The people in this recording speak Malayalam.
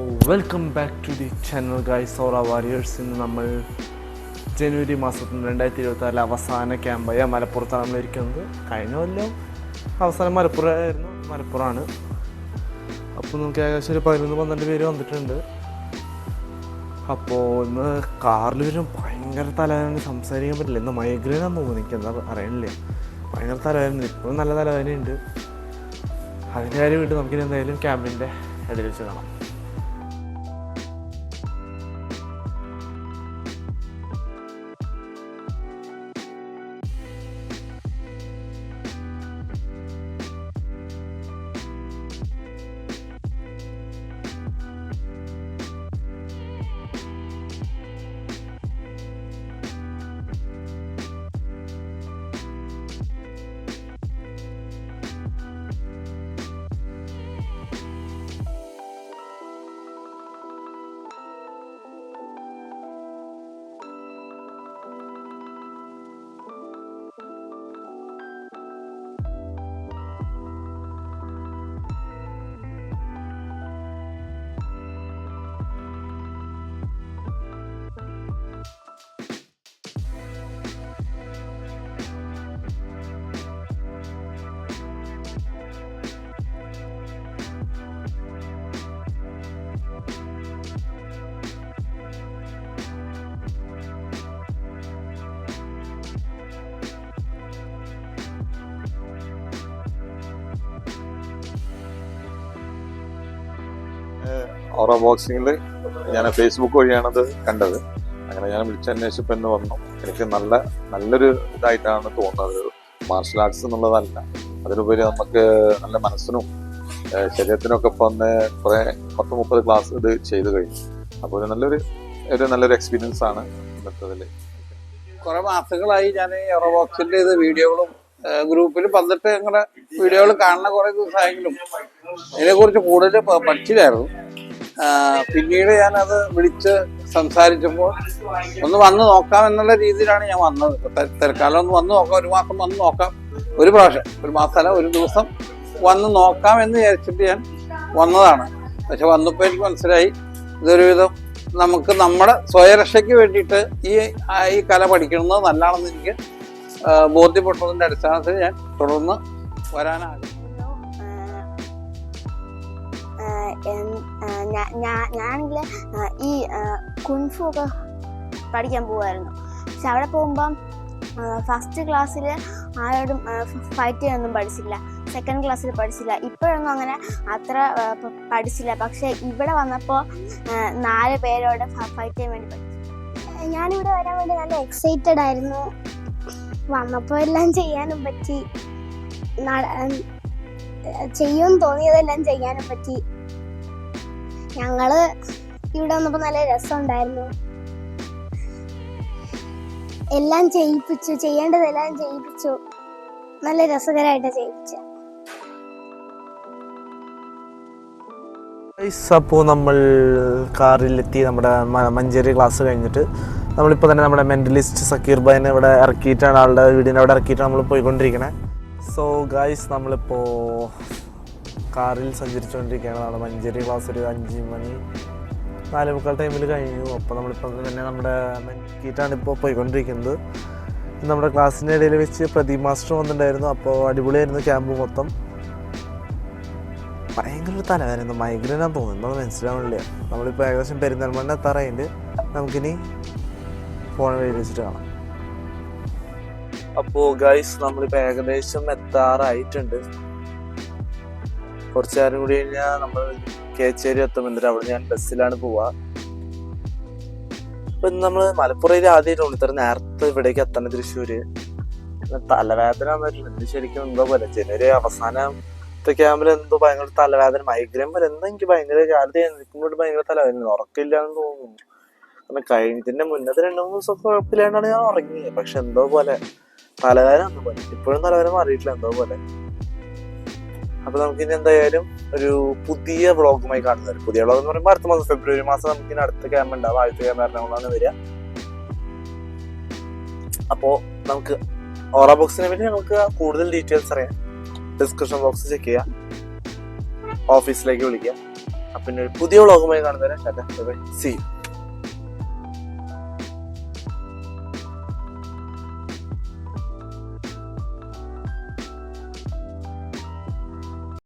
Welcome back to the channel ഗായ് സോറ വാരിയേഴ്സ് ഇന്ന് നമ്മൾ ജനുവരി മാസത്തിൽ രണ്ടായിരത്തി ഇരുപത്തി നാല് അവസാന ക്യാമ്പായ മലപ്പുറത്താണ് നമ്മൾ ഇരിക്കുന്നത്. കഴിഞ്ഞ കൊല്ലം അവസാനം മലപ്പുറമായിരുന്നു മലപ്പുറമാണ്. അപ്പോൾ നമുക്ക് ഏകദേശം ഒരു പതിനൊന്ന് പന്ത്രണ്ട് പേര് വന്നിട്ടുണ്ട്. അപ്പോൾ ഇന്ന് കാറിൽ വരും. ഭയങ്കര തലവേദന. സംസാരിക്കാൻ പറ്റില്ല. ഇന്ന് മൈഗ്രേനാണ് തോന്നുന്നു എനിക്ക്. എന്താ അറിയണില്ല. ഭയങ്കര തലവേദന. ഇപ്പോഴും നല്ല തലവേദനയുണ്ട്. അതിന്റെ കാര്യം വീട്ടിൽ നമുക്കിനി എന്തായാലും ക്യാമ്പിന്റെ ഇടയിൽ വെച്ച് കാണാം. ഓറ ബോക്സിങ്ങിൽ ഞാൻ ഫേസ്ബുക്ക് വഴിയാണത് കണ്ടത്. അങ്ങനെ ഞാൻ വിളിച്ചന്വേഷിച്ചപ്പോൾ എന്ന് വന്നു. എനിക്ക് നല്ല നല്ലൊരു ഇതായിട്ടാണ് തോന്നുന്നത്. മാർഷൽ ആർട്സ് എന്നുള്ളതല്ല. അതിനുപരി നമുക്ക് നല്ല മനസ്സിനും ശരീരത്തിനൊക്കെ ഇപ്പം ഒന്ന് കുറെ പത്ത് മുപ്പത് ക്ലാസ് ഇത് ചെയ്തു കഴിഞ്ഞു. അപ്പോൾ ഒരു നല്ലൊരു ഒരു നല്ലൊരു എക്സ്പീരിയൻസ് ആണ് ഇന്നത്തതിൽ കുറെ മാസങ്ങളായി ഞാൻ എറോബോക്സിന്റെ ഇത് വീഡിയോകളും ഗ്രൂപ്പിൽ വന്നിട്ട് ഇങ്ങനെ വീഡിയോകൾ കാണുന്ന കുറെ ദിവസമായെങ്കിലും ഇതിനെക്കുറിച്ച് കൂടുതൽ പഠിച്ചില്ലായിരുന്നു. പിന്നീട് ഞാനത് വിളിച്ച് സംസാരിച്ചപ്പോൾ ഒന്ന് വന്ന് നോക്കാം എന്നുള്ള രീതിയിലാണ് ഞാൻ വന്നത്. തിരക്കാലം ഒന്ന് വന്ന് നോക്കാം ഒരു മാസം വന്ന് നോക്കാം. ഒരു പ്രാവശ്യം ഒരു മാസമല്ല ഒരു ദിവസം വന്ന് നോക്കാം എന്ന് വിചാരിച്ചിട്ട് ഞാൻ വന്നതാണ്. പക്ഷെ വന്നപ്പോൾ എനിക്ക് മനസ്സിലായി ഇതൊരുവിധം നമുക്ക് നമ്മുടെ സ്വയരക്ഷയ്ക്ക് വേണ്ടിയിട്ട് ഈ ഈ കല പഠിക്കുന്നത് നല്ലതാണെന്ന് എനിക്ക് ബോധ്യപ്പെട്ടതിന്റെ അടിസ്ഥാനത്തിൽ ഞാൻ തുടർന്ന് വരാനാകും ഞാനാണെങ്കിൽ ഈ കുൻഫു ഒക്കെ പഠിക്കാൻ പോകുമായിരുന്നു പക്ഷെ അവിടെ പോകുമ്പം ഫസ്റ്റ് ക്ലാസ്സിൽ ആരോടും ഫൈറ്റ് ചെയ്യാനൊന്നും പഠിച്ചില്ല. സെക്കൻഡ് ക്ലാസ്സിൽ പഠിച്ചില്ല. ഇപ്പോഴൊന്നും അങ്ങനെ അത്ര പഠിച്ചില്ല. പക്ഷേ ഇവിടെ വന്നപ്പോൾ നാല് പേരോട് ഫൈറ്റ് ചെയ്യാൻ വേണ്ടി പഠിച്ചു. ഞാനിവിടെ വരാൻ വേണ്ടി നല്ല എക്സൈറ്റഡ് ആയിരുന്നു. വന്നപ്പോൾ എല്ലാം ചെയ്യാനും പറ്റി. ചെയ്യുമെന്ന് തോന്നിയതെല്ലാം ചെയ്യാനും പറ്റി. ഞങ്ങൾ ഇവിടെ വന്നപ്പോ നല്ല രസമുണ്ടായിരുന്നു. എല്ലാം ചെയ്യിപ്പിച്ചു ചെയ്യേണ്ടതെല്ലാം ചെയ്യിപ്പിച്ചു. നല്ല രസകരമായിട്ട് ചെയ്യിപ്പിച്ചു. അപ്പോൾ നമ്മൾ കാറിലെത്തി നമ്മുടെ മഞ്ചേരി ക്ലാസ് കഴിഞ്ഞിട്ട് നമ്മളിപ്പോൾ തന്നെ നമ്മുടെ മെന്റലിസ്റ്റ് സക്കീർ ഭായിനെ ഇവിടെ ഇറക്കിയിട്ടാണ് ആളുടെ വീടിന്റെ അവിടെ ഇറക്കിയിട്ടാണ് നമ്മൾ പോയിക്കൊണ്ടിരിക്കണേ. സോ ഗായ്സ് നമ്മളിപ്പോൾ കാറിൽ സഞ്ചരിച്ചുകൊണ്ടിരിക്കുകയാണ് നമ്മുടെ മഞ്ചേരി ക്ലാസ് ഒരു അഞ്ച് മണി നാല് മുക്കാൽ ടൈമിൽ കഴിഞ്ഞു. അപ്പോൾ നമ്മളിപ്പോൾ തന്നെ നമ്മുടെ മെൻകീറ്റാണ് ഇപ്പോൾ പോയിക്കൊണ്ടിരിക്കുന്നത്. നമ്മുടെ ക്ലാസ്സിന്റെ ഇടയിൽ വെച്ച് പ്രദീപ് മാസ്റ്റർ വന്നിട്ടുണ്ടായിരുന്നു. അപ്പോൾ അടിപൊളിയായിരുന്നു ക്യാമ്പ് മൊത്തം. ഭയങ്കര ഒരു തലവേദന മൈഗ്രെയിൻ ആണെന്ന് തോന്നുന്നു. നമ്മൾ മനസ്സിലാവണില്ല. നമ്മളിപ്പോൾ ഏകദേശം പെരുന്തൽമണ്ണ എത്താറായിട്ട് നമുക്കിനി ഫോൺ വഴി വെച്ചിട്ട് കാണാം. അപ്പോൾ ഗൈസ് നമ്മളിപ്പോൾ ഏകദേശം എത്താറായിട്ടുണ്ട്. കുറച്ച് നേരം കൂടി കഴിഞ്ഞാൽ നമ്മൾ കേച്ചേരി എത്തും എന്നിട്ട് അവിടെ ഞാൻ ബസ്സിലാണ് പോവാ. ഇപ്പൊ നമ്മൾ മലപ്പുറയിൽ ആദ്യം ഇത്ര നേരത്തെ ഇവിടേക്ക് എത്തണ തൃശ്ശൂര്. തലവേദന വന്നിട്ടുണ്ട് ശരിക്കും എന്തോ പോലെ. അവസാനം ക്യാമ്പിൽ എന്തോ ഭയങ്കര തലവേദന. മൈഗ്രൈൻ പോലെ എന്താ എനിക്ക് ഭയങ്കര കാലത്ത് നിൽക്കുമ്പോൾ ഭയങ്കര തലവേദന. ഉറക്കില്ല എന്ന് തോന്നുന്നു. കാരണം കഴിഞ്ഞതിന്റെ മുന്നത്തെ രണ്ടു മൂന്ന് ദിവസം കുഴപ്പമില്ലാണ്ടാണ് ഞാൻ ഉറങ്ങിയത്. പക്ഷെ എന്തോ പോലെ. തലവേദന എന്തോ പോലെ ഇപ്പോഴും തലവേദന മാറിയിട്ടില്ല. എന്തോ പോലെ. അപ്പൊ നമുക്ക് ഇനി എന്തായാലും ഒരു പുതിയ വ്ളോഗുമായി കാണുന്നത് പുതിയ വ്ളോഗ് എന്ന് പറയുമ്പോൾ അടുത്ത മാസം ഫെബ്രുവരി മാസം നമുക്ക് ഇനി അടുത്ത ക്യാമ്പ് ഉണ്ടാവും. ആദ്യത്തെ ക്യാമ്പ് എറണാകുളമാണ് വരിക. അപ്പോ നമുക്ക് ഓറ ബോക്സിനെ പറ്റി നമുക്ക് കൂടുതൽ ഡീറ്റെയിൽസ് അറിയാം. ഡിസ്ക്രിപ്ഷൻ ബോക്സ് ചെക്ക് ചെയ്യാം. ഓഫീസിലേക്ക് വിളിക്കാം. പിന്നെ ഒരു പുതിയ വ്ളോഗുമായി കാണുന്നവരെ സി